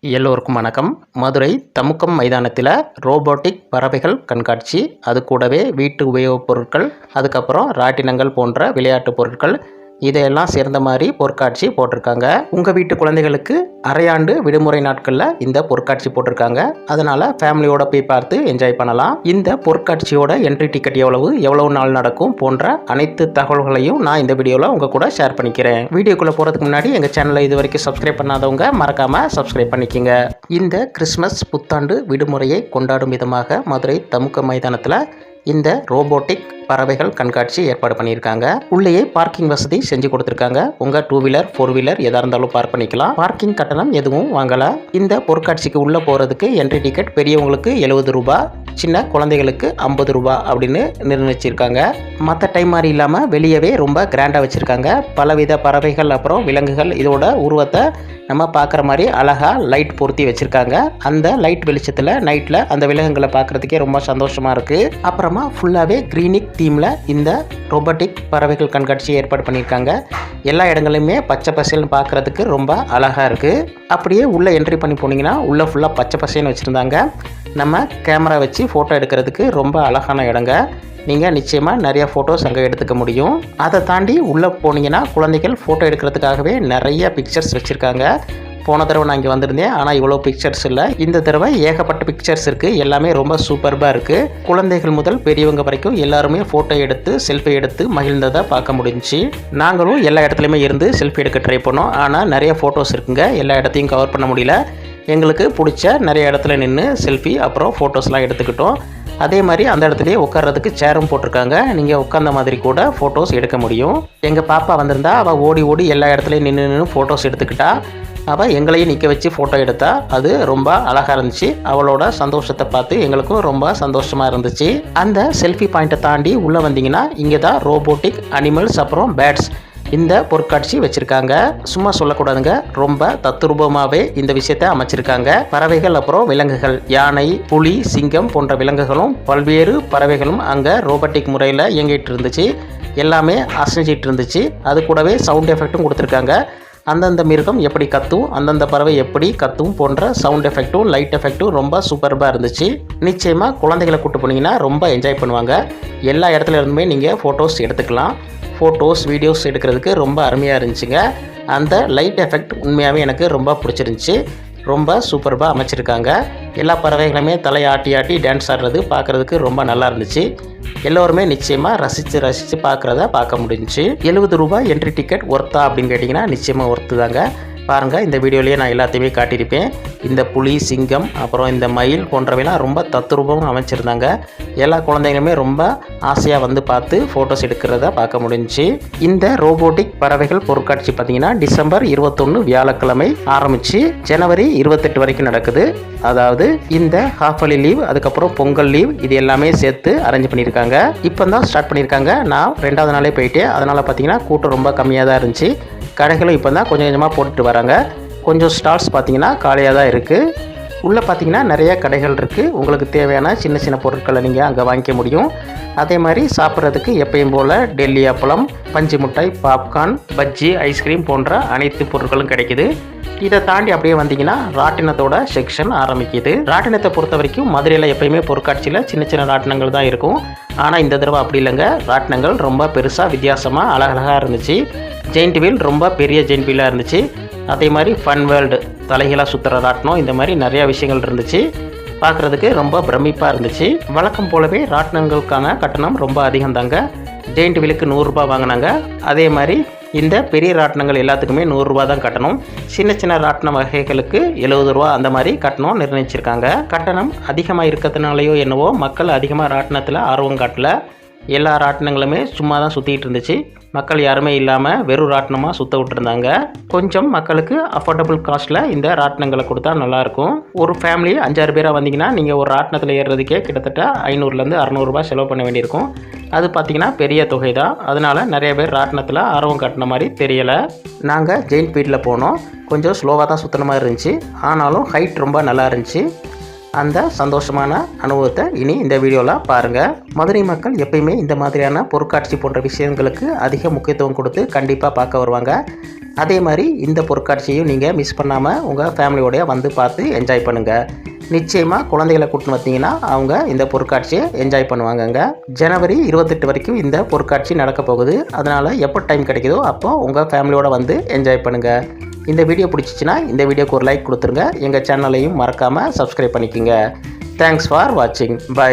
எல்லோருக்கும் வணக்கம். மதுரை தமுக்கம் மைதானத்தில் ரோபோட்டிக் பறவைகள் கண்காட்சி. அது கூடவே வீட்டு உபயோகப் பொருட்கள் அதுக்கப்புறம் ராட்டினங்கள் போன்ற விளையாட்டுப் பொருட்கள் இதையெல்லாம் சேர்ந்த மாதிரி பொருட்காட்சி போட்டிருக்காங்க. உங்கள் வீட்டு குழந்தைகளுக்கு அரையாண்டு விடுமுறை நாட்களில் இந்த பொருட்காட்சி போட்டிருக்காங்க. அதனால் ஃபேமிலியோட போய் பார்த்து என்ஜாய் பண்ணலாம். இந்த பொருட்காட்சியோட என்ட்ரி டிக்கெட் எவ்வளவு எவ்வளவு நாள் நடக்கும் போன்ற அனைத்து தகவல்களையும் நான் இந்த வீடியோவில் உங்கள் கூட ஷேர் பண்ணிக்கிறேன். வீடியோக்குள்ளே போகிறதுக்கு முன்னாடி எங்கள் சேனலை இது வரைக்கும் சப்ஸ்கிரைப் பண்ணாதவங்க மறக்காமல் சப்ஸ்கிரைப் பண்ணிக்கோங்க. இந்த கிறிஸ்மஸ் புத்தாண்டு விடுமுறையை கொண்டாடும் விதமாக மதுரை தமுக்க மைதானத்தில் இந்த ரோபோட்டிக் பறவைகள் கண்காட்சி ஏற்பாடு பண்ணியிருக்காங்க. உள்ளேயே பார்க்கிங் வசதி செஞ்சு கொடுத்துருக்காங்க. உங்கள் டூ வீலர் ஃபோர் வீலர் எதாக இருந்தாலும் பார்க் பண்ணிக்கலாம். பார்க்கிங் கட்டணம் எதுவும் வாங்கல. இந்த பொருட்காட்சிக்கு உள்ளே போகிறதுக்கு என்ட்ரி டிக்கெட் பெரியவங்களுக்கு எழுபது ரூபாய் சின்ன குழந்தைகளுக்கு ஐம்பது ரூபா அப்படின்னு நிர்ணயிச்சிருக்காங்க. மற்ற டைம் மாதிரி இல்லாமல் வெளியவே ரொம்ப கிராண்டாக வச்சுருக்காங்க. பலவித பறவைகள் அப்புறம் விலங்குகள் இதோட உருவத்தை நம்ம பார்க்குற மாதிரி அழகாக லைட் பொருத்தி வச்சுருக்காங்க. அந்த லைட் வெளிச்சத்தில் நைட்டில் அந்த விலங்குகளை பார்க்குறதுக்கே ரொம்ப சந்தோஷமாக இருக்குது அப்புறம் ஃபுல்லாகவே க்ரீனிக் தீமில் இந்த ரோபோட்டிக் பறவைகள் கண்காட்சி ஏற்பாடு பண்ணியிருக்காங்க. எல்லா இடங்களுமே பச்சை பசேல்னு பார்க்குறதுக்கு ரொம்ப அழகாக இருக்குது அப்படியே உள்ளே என்ட்ரி பண்ணி போனீங்கன்னா உள்ளே ஃபுல்லாக பச்சை பசேன்னு வச்சுருந்தாங்க. நம்ம கேமரா வச்சு ஃபோட்டோ எடுக்கிறதுக்கு ரொம்ப அழகான இடங்க. நீங்கள் நிச்சயமாக நிறைய ஃபோட்டோஸ் அங்கே எடுத்துக்க முடியும். அதை தாண்டி உள்ளே போனீங்கன்னா குழந்தைகள் ஃபோட்டோ எடுக்கிறதுக்காகவே நிறைய பிக்சர்ஸ் வச்சுருக்காங்க. போன தடவை நான் இங்கே வந்திருந்தேன். ஆனால் இவ்வளோ பிக்சர்ஸ் இல்லை. இந்த தடவை ஏகப்பட்ட பிக்சர்ஸ் இருக்குது எல்லாமே ரொம்ப சூப்பர்பாக இருக்குது குழந்தைகள் முதல் பெரியவங்க வரைக்கும் எல்லாருமே ஃபோட்டோ எடுத்து செல்ஃபி எடுத்து மகிழ்ந்ததாக பார்க்க முடிஞ்சுச்சு. நாங்களும் எல்லா இடத்துலையுமே இருந்து செல்ஃபி எடுக்க ட்ரை பண்ணோம். ஆனால் நிறைய ஃபோட்டோஸ் இருக்குங்க. எல்லா இடத்தையும் கவர் பண்ண முடியல. எங்களுக்கு பிடிச்ச நிறைய இடத்துல நின்று செல்ஃபி அப்புறம் ஃபோட்டோஸ்லாம் எடுத்துக்கிட்டோம். அதே மாதிரி அந்த இடத்துலையே உட்கார்றதுக்கு சேரும் போட்டிருக்காங்க. நீங்கள் உட்காந்த மாதிரி கூட ஃபோட்டோஸ் எடுக்க முடியும். எங்கள் பாப்பா வந்திருந்தா அவள் ஓடி ஓடி எல்லா இடத்துலையும் நின்று நின்று ஃபோட்டோஸ் எடுத்துக்கிட்டா அவள் எங்களையும் நிற்க வச்சு ஃபோட்டோ எடுத்தா அது ரொம்ப அழகாக இருந்துச்சு. அவளோட சந்தோஷத்தை பார்த்து எங்களுக்கும் ரொம்ப சந்தோஷமாக இருந்துச்சு. அந்த செல்ஃபி பாயிண்ட்டை தாண்டி உள்ளே வந்தீங்கன்னா இங்கே தான் ரோபோட்டிக் அனிமல்ஸ் அப்புறம் பேட்ஸ் இந்த பொருட்காட்சி வச்சுருக்காங்க. சும்மா சொல்லக்கூடாதுங்க ரொம்ப தத்துரூபமாகவே இந்த விஷயத்தை அமைச்சிருக்காங்க. பறவைகள் அப்புறம் விலங்குகள் யானை புலி சிங்கம் போன்ற விலங்குகளும் பல்வேறு பறவைகளும் அங்கே ரோபோட்டிக் முறையில் இயங்கிட்டு இருந்துச்சு. எல்லாமே அசைஞ்சிட்டு இருந்துச்சு. அது கூடவே சவுண்ட் எஃபெக்ட்டும் கொடுத்துருக்காங்க. அந்தந்த மிருகம் எப்படி கத்தும் அந்தந்த பறவை எப்படி கத்தும் போன்ற சவுண்ட் எஃபெக்ட்டும் லைட் எஃபெக்ட்டும் ரொம்ப சூப்பர்பாக இருந்துச்சு. நிச்சயமாக குழந்தைகளை கூட்டு போனீங்கன்னா ரொம்ப என்ஜாய் பண்ணுவாங்க. எல்லா இடத்துல இருந்துமே நீங்கள் ஃபோட்டோஸ் எடுத்துக்கலாம். ஃபோட்டோஸ் வீடியோஸ் எடுக்கிறதுக்கு ரொம்ப அருமையாக இருந்துச்சுங்க. அந்த லைட் எஃபெக்ட் உண்மையாகவே எனக்கு ரொம்ப பிடிச்சிருந்துச்சி. ரொம்ப சூப்பர்பாக அமைச்சிருக்காங்க. எல்லா பறவைகளுமே தலையாட்டி ஆட்டி டான்ஸ் ஆடுறது பார்க்குறதுக்கு ரொம்ப நல்லா இருந்துச்சு. எல்லோருமே நிச்சயமாக ரசித்து ரசித்து பார்க்குறத பார்க்க முடிஞ்சுச்சு. எழுபது ரூபாய் என்ட்ரி டிக்கெட் ஒர்த்தா அப்படின்னு கேட்டிங்கன்னா நிச்சயமாக ஒர்த்து தாங்க. பாருங்கள் இந்த வீடியோலேயே நான் எல்லாத்தையுமே காட்டியிருப்பேன். இந்த புலி சிங்கம் அப்புறம் இந்த மயில் போன்றவைலாம் ரொம்ப தத்ரூபமாக அமைச்சிருந்தாங்க. எல்லா குழந்தைங்களுமே ரொம்ப ஆசையாக வந்து பார்த்து ஃபோட்டோஸ் எடுக்கிறத பார்க்க முடிஞ்சுச்சு. இந்த ரோபோட்டிக் பறவைகள் பொருட்காட்சி பார்த்தீங்கன்னா டிசம்பர் இருபத்தொன்று வியாழக்கிழமை ஆரம்பித்து ஜனவரி இருபத்தெட்டு வரைக்கும் நடக்குது. அதாவது இந்த ஹாஃபலி லீவ் அதுக்கப்புறம் பொங்கல் லீவ் இது எல்லாமே சேர்த்து அரேஞ்ச் பண்ணியிருக்காங்க. இப்போ தான் ஸ்டார்ட் பண்ணியிருக்காங்க. நான் ரெண்டாவது நாளே போயிட்டேன். அதனால் பார்த்தீங்கன்னா கூட்டம் ரொம்ப கம்மியாக தான் இருந்துச்சு. கடைகளும் இப்போ தான் கொஞ்சம் கொஞ்சமாக போட்டுட்டு வராங்க. கொஞ்சம் ஸ்டால்ஸ் பார்த்தீங்கன்னா காலியாக தான் இருக்குது உள்ளே பார்த்தீங்கன்னா நிறைய கடைகள் இருக்குது உங்களுக்கு தேவையான சின்ன சின்ன பொருட்களை நீங்கள் அங்கே வாங்கிக்க முடியும். அதே மாதிரி சாப்பிட்றதுக்கு எப்பயும் போல் டெல்லி அப்பளம் பஞ்சு மிட்டாய் பாப்கார்ன் பஜ்ஜி ஐஸ்கிரீம் போன்ற அனைத்து பொருட்களும் கிடைக்குது. இதை தாண்டி அப்படியே வந்தீங்கன்னா ராட்டினத்தோட செக்ஷன் ஆரம்பிக்குது. ராட்டினத்தை பொறுத்த வரைக்கும் மதுரையில் எப்பயுமே பொருட்காட்சியில் சின்ன சின்ன ராட்டினங்கள் தான் இருக்கும். ஆனால் இந்த தடவை அப்படி இல்லைங்க. ராட்டினங்கள் ரொம்ப பெருசாக வித்தியாசமாக அழகழகாக இருந்துச்சு. ஜெயிண்ட் வீல் ரொம்ப பெரிய ஜெயிண்ட் வீலாக இருந்துச்சு. அதே மாதிரி ஃபன் வேர்ல்டு தலைகளாக சுற்றுறதாட்டணும் இந்த மாதிரி நிறையா விஷயங்கள் இருந்துச்சு. பார்க்குறதுக்கு ரொம்ப பிரமிப்பாக இருந்துச்சு. வழக்கம் போலவே ராட்டினங்களுக்கான கட்டணம் ரொம்ப அதிகம் தாங்க ஜெயிண்ட் வீலுக்கு நூறுரூபா வாங்கினாங்க. அதே மாதிரி இந்த பெரிய ராட்டினங்கள் எல்லாத்துக்குமே நூறுரூவா தான் கட்டணும். சின்ன சின்ன ராட்டின வகைகளுக்கு எழுபது ரூபா அந்த மாதிரி கட்டணம் நிர்ணயிச்சிருக்காங்க. கட்டணம் அதிகமாக இருக்கிறதுனாலையோ என்னவோ மக்கள் அதிகமாக ராட்டினத்தில் ஆர்வம் காட்டல. எல்லா ராட்டினங்களுமே சும்மா தான் சுற்றிட்டு இருந்துச்சு. மக்கள் யாருமே இல்லாமல் வெறும் ராட்டினமாக சுற்ற விட்டுருந்தாங்க. கொஞ்சம் மக்களுக்கு அஃபோர்டபுள் காஸ்ட்டில் இந்த ராட்டினங்களை கொடுத்தா நல்லாயிருக்கும் ஒரு ஃபேமிலி அஞ்சாறு பேராக வந்தீங்கன்னா நீங்கள் ஒரு ராட்டினத்தில் ஏறுறதுக்கே கிட்டத்தட்ட ஐநூறுலேருந்து அறநூறுபா செலவு பண்ண வேண்டியிருக்கும். அது பார்த்திங்கன்னா பெரிய தொகை தான் அதனால் நிறைய பேர் ராட்டினத்தில் ஆர்வம் காட்டின மாதிரி தெரியலை. நாங்கள் ஜெயின் பீட்டில் போனோம். கொஞ்சம் ஸ்லோவாக தான் சுற்றின மாதிரி இருந்துச்சு. ஆனாலும் ஹைட் ரொம்ப நல்லா இருந்துச்சு. அந்த சந்தோஷமான அனுபவத்தை இனி இந்த வீடியோவில் பாருங்கள் மதுரை மக்கள் எப்பயுமே இந்த மாதிரியான பொருட்காட்சி போன்ற விஷயங்களுக்கு அதிக முக்கியத்துவம் கொடுத்து கண்டிப்பாக பார்க்க வருவாங்க. அதே மாதிரி இந்த பொருட்காட்சியையும் நீங்கள் மிஸ் பண்ணாமல் உங்கள் ஃபேமிலியோடய வந்து பார்த்து என்ஜாய் பண்ணுங்கள் நிச்சயமாக குழந்தைகளை கூட்டின்னு வந்தீங்கன்னா அவங்க இந்த பொருட்காட்சியை என்ஜாய் பண்ணுவாங்கங்க. ஜனவரி இருபத்தெட்டு வரைக்கும் இந்த பொருட்காட்சி நடக்க போகுது. அதனால் எப்போ டைம் கிடைக்குதோ அப்போ உங்கள் ஃபேமிலியோடு வந்து என்ஜாய் பண்ணுங்கள் இந்த வீடியோ பிடிச்சிச்சின்னா இந்த வீடியோக்கு ஒரு லைக் கொடுத்துருங்க. எங்கள் சேனலையும் மறக்காமல் சப்ஸ்கிரைப் பண்ணிக்கோங்க. தேங்க்ஸ் ஃபார் வாட்சிங் பை